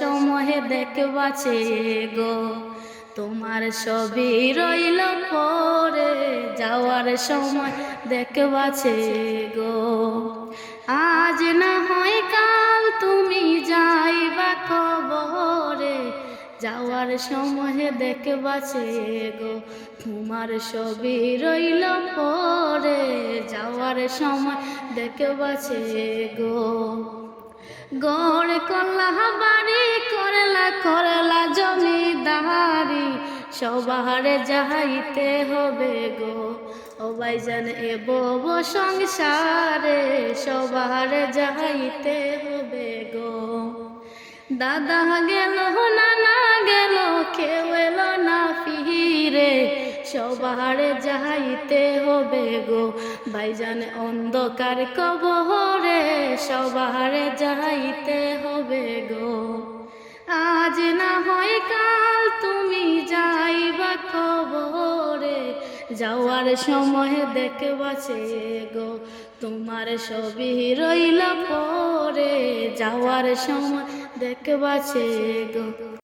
সময় দেখবাছে গো, তোমার সবই রইল পরে। যাওয়ার সময় দেখবাছে গো, আজ না হয় কাল তুমি যাইবা খবরে যাওয়ার সময় দেখবাছে গো, তোমার সবই রইল পরে। যাওয়ার সময় দেখবাছে গো। গড় কল্লা বাড়ি, করলা করলা জমিদারি, সবারে যাইতে হবে গো। ও ভাইজান, এ বব সংসারে সবারে যাইতে হবে গো। দাদা গেল, নানা গেল, কেউ সবারে যাইতে হবে গো। ভাইজান অন্ধকার কবরে সবারে যাইতে হবে গো। আজ না হয় কাল তুমি যাইবা খবরে যাওয়ার সময় দেখবাছে গো। তোমার সবই রইল পরে, যাওয়ার সময় দেখবাছে গো।